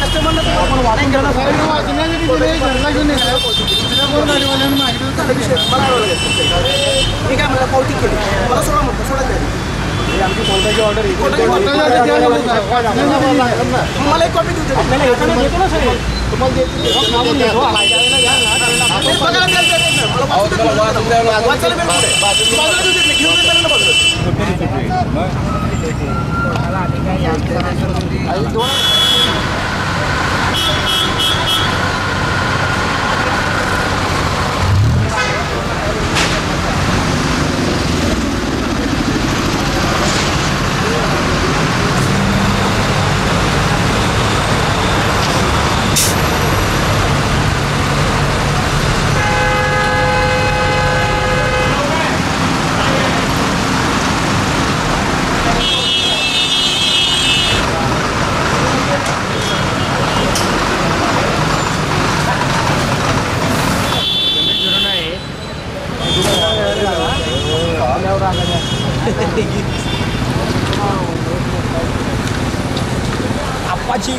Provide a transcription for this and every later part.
कस्टमरला वाचण्यासाठी दिले घरला घेऊन येणार दुसऱ्या कोण गाडीवाल्यानं मागितलं तर विषय मला अडवलं गेलं. मी काय म्हणलं पावती केली मला सोडा म्हणतो सोडा द्या कोर्टाची order आहे. कोर्टाच्या द्या म्हणून काय? वाचण्यासाठी नाही. मला एक कॉपी देऊ दे. तुम्हाला देतील. ते बघायला द्यायला देत नाही. मला वाचू दे. वाचायला वेळ कुठे? बाजूला देऊ देत नाही. घेऊन ఐదు Apache बाजूला. आप्पाची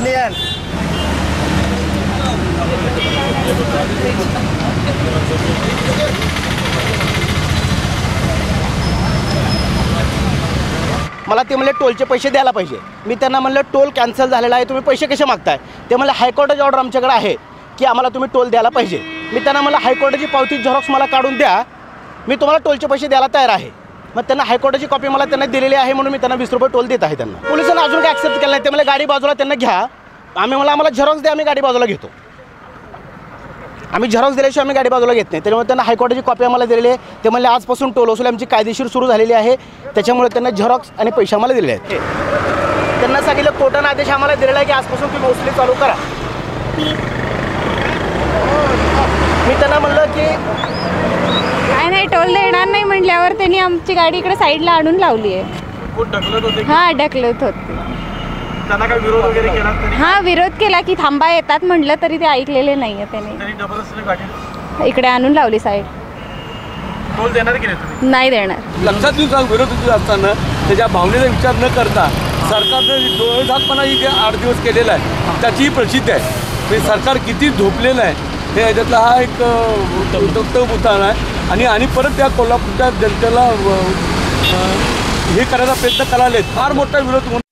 मला ते म्हणले टोलचे पैसे द्यायला पाहिजे. मी त्यांना म्हणलं टोल कॅन्सल झालेला आहे तुम्ही पैसे कसे मागताय? ते म्हणले हायकोर्टाची ऑर्डर आमच्याकडे आहे की आम्हाला तुम्ही टोल द्यायला पाहिजे. मी त्यांना म्हणलं हायकोर्टाची पावती झेरॉक्स मला काढून द्या. मी तुम्हाला टोलचे पैसे द्यायला तयार आहे. मग त्यांना हायकोर्टाची कॉपी मला त्यांना दिलेली आहे म्हणून मी त्यांना वीस रुपये टोल देत आहे त्यांना. पोलिसांना अजून काय ॲक्सेप्ट केलं नाही? ते मला गाडी बाजूला त्यांना घ्या. आम्ही मला आम्हाला झेरॉक्स द्या आम्ही गाडी बाजूला घेतो. आम्ही झेरॉक्स दिल्याशिवाय आम्ही गाडी बाजूला घेत नाही. त्याच्यामुळे त्यांना हायकोर्टाची कॉपी आम्हाला दिलेली आहे. ते म्हणले आजपासून टोल वसुली आमची कायदेशीर सुरू झालेली आहे. त्याच्यामुळे त्यांना झेरॉक्स आणि पैसे आम्हाला दिलेले आहेत. त्यांना सांगितलं कोर्टानं आदेश आम्हाला दिलेला आहे की आजपासून तुम्ही वसुली चालू करा. मी त्यांना म्हणलं की काय नाही टोल देणार नाही आमची गाडी इकडे साईडला आणून लावली आहे. हा ढकलत होते. हा विरोध केला की थांबा येतात म्हटलं तरी ते ऐकलेले नाही आहे त्याने. इकडे आणून लावली साईड. टोल देणार की नाही देणार. लक्षात घेऊन सांग विरोध असताना. त्याच्या भावनेचा विचार न करता सरकारनं डोळेझाकपणा इथे आठ दिवस केलेला आहे त्याचीही प्रसिद्ध आहे. म्हणजे सरकार किती झोपलेलं आहे हे याच्यातला हा एक उत्तम उदाहरण आहे. आणि आणि परत त्या कोल्हापूरच्या जनतेला हे करायचा प्रयत्न करायला फार मोठा विरोध